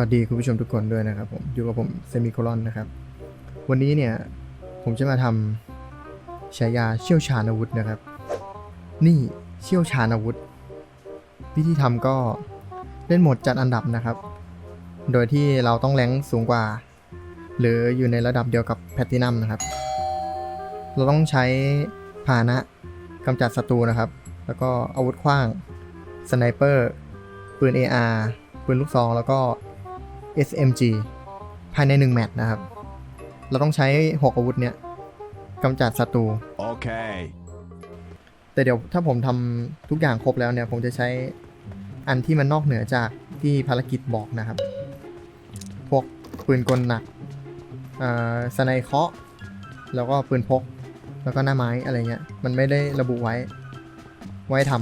วัสดีคุณผู้ชมทุกคนด้วยนะครับผมอยู่กับผมเซมิโคลอนนะครับ วันนี้เนี่ย ผมจะมาทำฉายาเชี่ยวชาญอาวุธนะครับ นี่เชี่ยวชาญอาวุธ วิธีทำก็เล่นโหมดจัดอันดับนะครับ โดยที่เราต้องแรงสูงกว่า หรืออยู่ในระดับเดียวกับแพตตินัมนะครับ เราต้องใช้พาหนะกำจัดศัตรูนะครับ แล้วก็อาวุธขว้างสไนเปอร์ปืน AR ปืนลูกซองแล้วก็ SMG ภายใน 1 แมตช์นะครับ เราต้องใช้ 6 อาวุธเนี้ยกำจัดศัตรู Okay. แต่เดี๋ยวถ้าผมทำทุกอย่างครบแล้วเนี่ย ผมจะใช้อันที่มันนอกเหนือจากที่ภารกิจบอกนะครับ พวกปืนกลหนักอ่าสไนเคราะห์แล้วก็ปืนพก แล้วก็หน้าไม้อะไรเงี้ย มันไม่ได้ระบุไว้ ไว้ท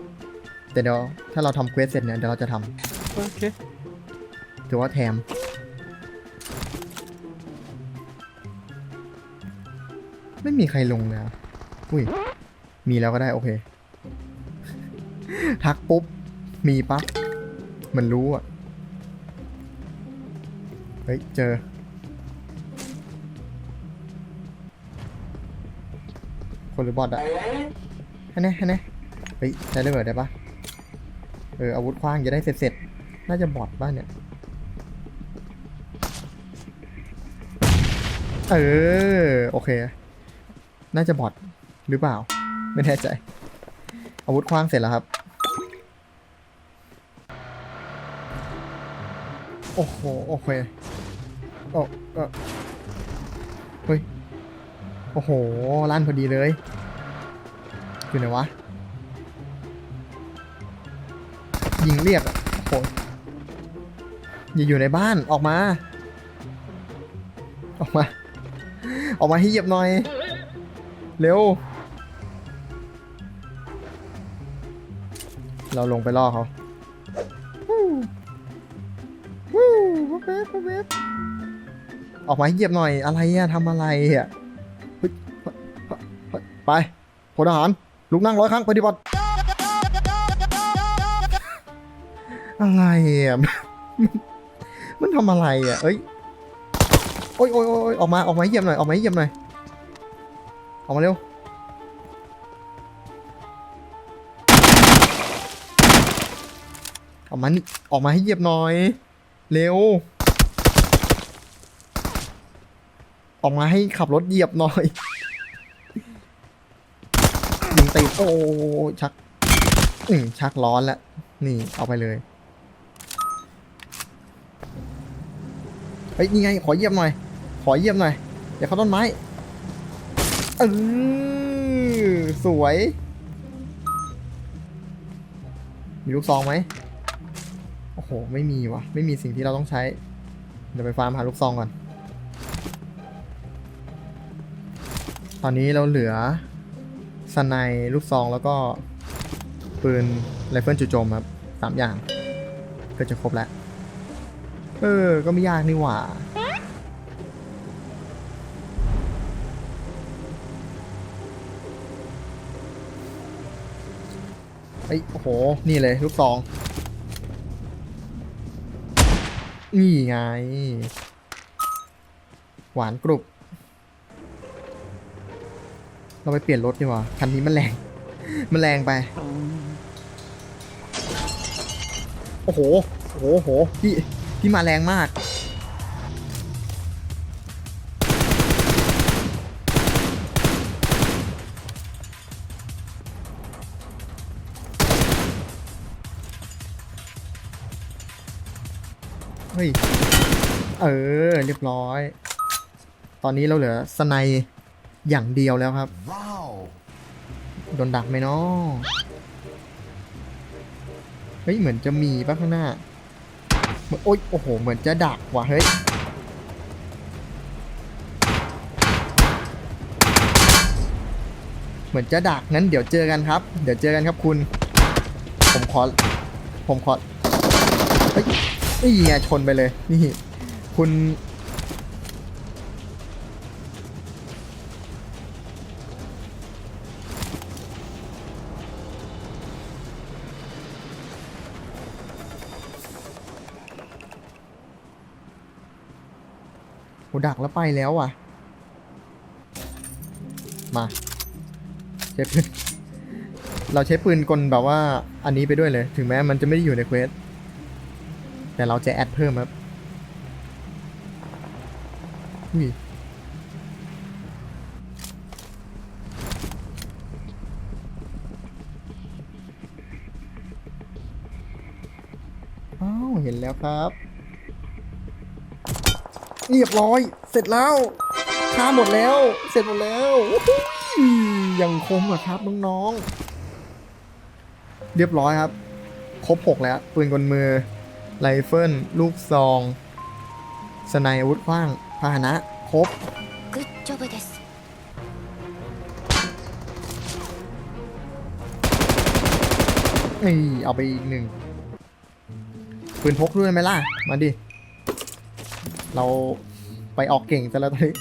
ำแต่เดี๋ยวถ้าเราทำเควสเสร็จเนี่ย เดี๋ยวเราจะทำโอเค ถือว่าแถม ไม่มีใครลงเลยอะอุ้ย มีแล้วก็ได้ โอเค ทักปุ๊บ มีปั๊บ มันรู้อะ เฮ้ย เจอ คนหรือบอทอะให้แน่ให้แน่เฮ้ยใช้ระเบิดได้ปะเอออาวุธคว้างจะได้เสร็จๆน่าจะบอทบ้านเนี่ย เออ โอเค น่าจะบอทหรือเปล่า ไม่แน่ใจ อาวุธคว้างเสร็จแล้วครับ โอ้โห โอเคโอ้เออเฮ้ย โอ้โห ลั่นพอดีเลย อยู่ไหนวะ ยิงเรียกอะโอ้โหอย่าอยู่ในบ้านออกมา ออกมา ออกมาให้เหยียบหน่อย เร็ว เราลงไปล่อเขาวู้วู้วับแวบวับแวบออกมาให้เหยียบหน่อย อะไรอะทำอะไรอะไปพลทหาร ลุกนั่งร้อยครั้งปฏิบัติ อะไรอะมันทำอะไรอะ เอ้ย อ้ยโอ้ยโอ้ยออกมาออกมาเหยียบหน่อยออกมาเหยียบหน่อยออกมาเร็วออกมาออกมาให้เหยียบหน่อย เร็ว ออกมาให้ขับรถเหยียบหน่อยยิงตีโอ้ชักอืมชักร้อนแล้วนี่เอาไปเลยเฮ้ยนี่ไงขอเหยียบหน่อย ขอเยี่ยบหน่อยเดี๋ยวเขาต้นไม้เออสวย มีลูกซองไหมโอ้โห ไม่มีวะไม่มีสิ่งที่เราต้องใช้ เดี๋ยวไปฟาร์มหาลูกซองก่อน ตอนนี้เราเหลือสไนด์ลูกซองแล้วก็ปืนไรเฟิลจู่โจมครับสามอย่าง ก็จะครบแล้ว เออ ก็ไม่ยากนี่หว่า เฮ้ยโอ้โห นี่เลยลูกซอง นี่ไง หวานกรุบ เราไปเปลี่ยนรถดีกว่า คันนี้มันแรง มันแรงไป โอ้โห โอ้โห พี่ พี่มาแรงมาก ฮ้ย เออ เรียบร้อย ตอนนี้เราเหลือสไนด์อย่างเดียวแล้วครับ Wow. โดนดักไหมเนาะเฮ้ย เหมือนจะมีปะข้างหน้าเหมือนโอ๊ยโอ้โห เหมือนจะดักว่ะ เฮ้ย เหมือนจะดักงั้นเดี๋ยวเจอกันครับ เดี๋ยวเจอกันครับคุณ ผมขอ ผมขอเฮ้ย นี่ไงชนไปเลย นี่ คุณ โหดักแล้วไปแล้วอะ มาใช้ปืน เราใช้ปืนกลแบบว่าอันนี้ไปด้วยเลย ถึงแม้มันจะไม่ได้อยู่ในเควส แต่เราจะแอดเพิ่มครับอุ้ยอ้าวเห็นแล้วครับ เรียบร้อย เสร็จแล้วฆ่าหมดแล้ว เสร็จหมดแล้วอ้โหยังคมอะครับน้องๆเรียบร้อยครับ ครบหกแล้วปืนกลมือ ไรเฟิลลูกซอง สไนอาวุธขว้าง พาหนะครบนี่เอาไปอีกหนึ่งปืนพกด้วยไหมล่ะ มาดิ เราไปออกเก่งแต่ละตอนนี้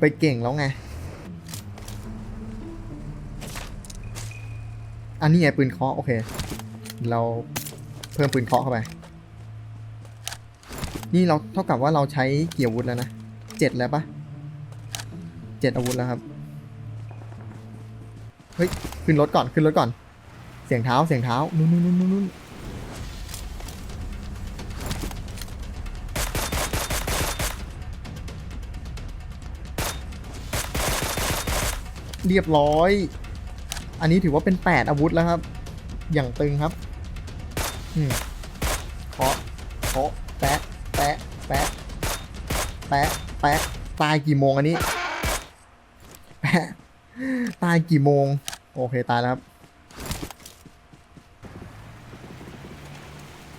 ไปเก่งแล้วไง อันนี้ไงปืนเคาะโอเค เราเพิ่มปืนเคาะเข้าไป นี่เราเท่ากับว่าเราใช้เกี่ยวอาวุธแล้วนะเจ็ดแล้วปะเจ็ดอาวุธแล้วครับ เฮ้ย ขึ้นรถก่อน ขึ้นรถก่อน เสียงเท้า เสียงเท้า นู่นนู่นนู่นนู่นเรียบร้อย อันนี้ถือว่าเป็น 8 อาวุธแล้วครับ อย่างตึงครับ อืม แปะแปะตายกี่โมงอันนี้แปะตายกี่โมง โอเคตายแล้วครับ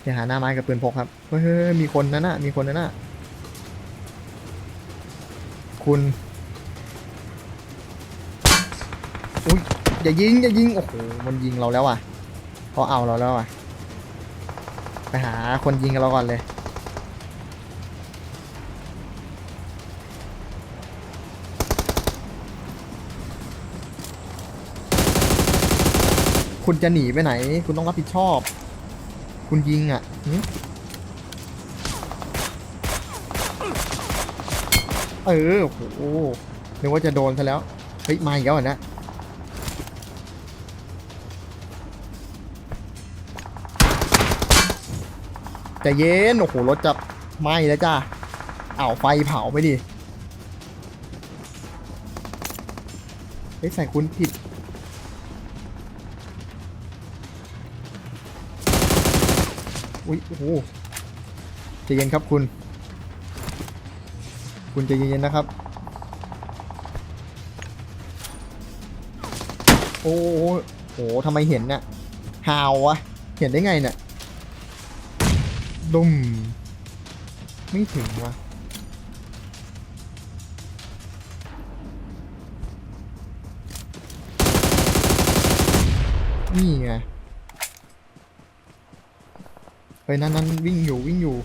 เดี๋ยวหาหน้าไม้กับปืนพกครับ เฮ้ยมีคนนั่นน่ะ มีคนนั่นน่ะ คุณ อุ้ยอย่ายิงอย่ายิง โอ้โห มันยิงเราแล้วอะเขาเอาเราแล้วอะ ไปหาคนยิงกันเราก่อนเลย คุณจะหนีไปไหน คุณต้องรับผิดชอบ คุณยิงอะเออโอ้โหนึกว่าจะโดนซะแล้ว เฮ้ย มาอีกแล้วเหรอเนะใจเย็น โอ้โห รถจะไหม้แล้วจ้าเอาไฟเผาไปดิ เฮ้ย ใส่คุณผิด อุ้ยโอ้โหใจเย็นครับคุณ คุณใจเย็นๆนะครับ โอ้โหโหทำไมเห็นเน่ะฮาววะ เห็นได้ไงเนี่ยดุมไม่ถึงวะนี่ไง ไปนั่นนั่นวิ่งอยู่วิ่งอยู่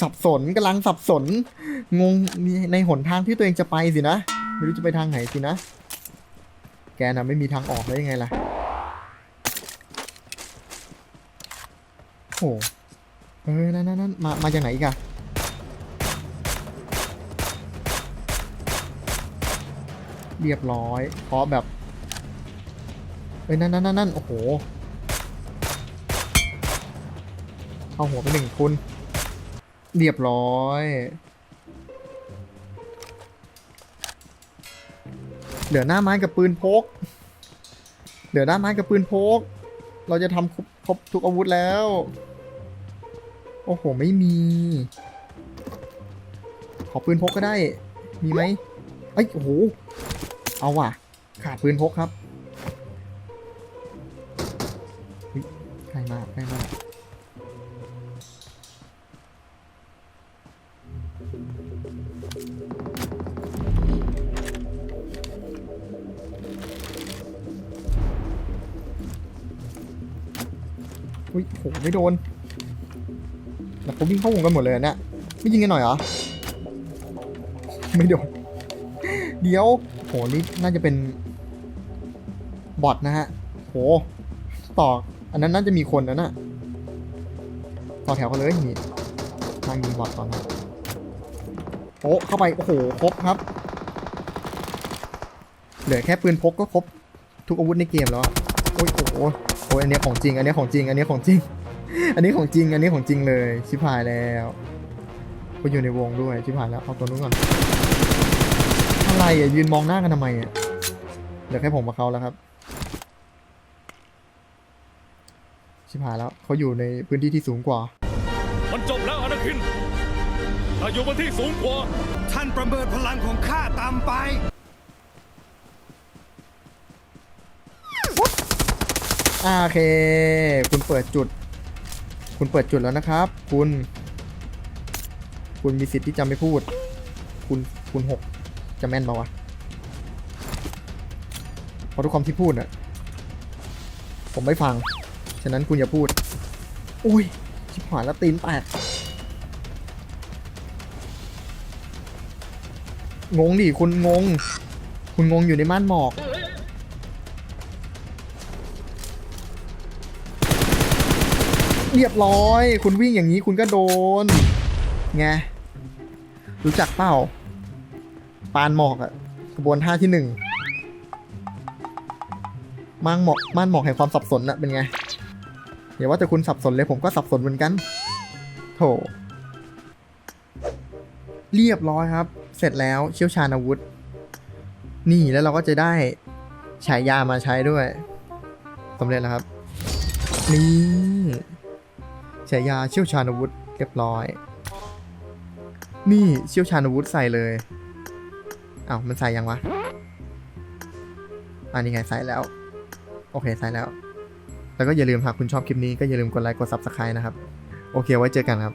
สับสนกำลังสับสน งงในหนทางที่ตัวเองจะไปสินะ ไม่รู้จะไปทางไหนสินะ แกน่ะไม่มีทางออกได้ยังไงล่ะโอ้เออนั่นนั่นนั่นมา มาจากไหนอีกอะ เรียบร้อยเพราะแบบเอ้ยนั่นนั่นนั่นโอ้โหเข้าหัวไปหนึ่งคุณ เรียบร้อย เหลือหน้าไม้กับปืนพก เหลือหน้าไม้กับปืนพก เราจะทำครบครบทุกอาวุธแล้ว โอ้โห ไม่มี ขอปืนพกก็ได้ มีไหมเอ้ยโอ้โห เอาว่ะ ขาดปืนพกครับเฮ้ยใกล้มากใกล้มากอุ้ยโหไม่โดนแต่เขาวิ่งเข้าวงกันหมดเลยอะเนี่ยไม่ยิงกันหน่อยเหรอ ไม่โดน เดี๋ยว โหนี่น่าจะเป็นบอทนะฮะโหต่ออันนั้นน่าจะมีคนนะน่ะต่อแถวกันเลยนี่ทางยิงบอดก่อนนะโอ้เข้าไปโอ้โหครบครับ เหลือแค่ปืนพกก็ครบทุกอาวุธในเกมแล้วโอ้ยโอ้โหโอ้ยอันนี้ของจริง อันนี้ของจริง อันนี้ของจริง อันนี้ของจริง อันนี้ของจริงเลย ชิบหายแล้วก็อยู่ในวงด้วย ชิบหายแล้ว เอาตัวนู้นก่อน อะไรอะยืนมองหน้ากันทำไมอะเหลือแค่ผมกับเขาแล้วครับ ชิบหายแล้วเขาอยู่ในพื้นที่ที่สูงกว่า มันจบแล้วอนาคินถ้าอยู่บนที่สูงกว่า ท่านประเมินพลังของข้าตามไปอ่าโอเค คุณเปิดจุด คุณเปิดจุดแล้วนะครับ คุณ คุณมีสิทธิ์ที่จะไม่พูด คุณ คุณหก จะแม่นปะวะเพราะทุกคำที่พูดน่ะผมไม่ฟัง ฉะนั้นคุณอย่าพูด อุ้ย ชิบหายแล้วตีนแตก งงดิคุณงง คุณงงอยู่ในม่านหมอก เรียบร้อย คุณวิ่งอย่างนี้คุณก็โดน ไง รู้จักเปล่า ปานหมอกอะกระบวนท่าที่หนึ่งม่านหมอกม่านหมอกแห่งความสับสนอะเป็นไงอย่าว่าแต่คุณสับสนเลยผมก็สับสนเหมือนกัน โถ เรียบร้อยครับ เสร็จแล้วเชี่ยวชาญอาวุธ นี่แล้วเราก็จะได้ฉายามาใช้ด้วยสำเร็จแล้วครับ นี่ฉายาเชี่ยวชาญอาวุธ เรียบร้อย นี่เชี่ยวชาญอาวุธใส่เลย อ้าวมันใส่ยังวะ อันนี้ไงใส่แล้ว โอเคใส่แล้ว แล้วก็อย่าลืมหากคุณชอบคลิปนี้ก็อย่าลืมกดไลค์กด Subscribe นะครับ โอเคไว้เจอกันครับ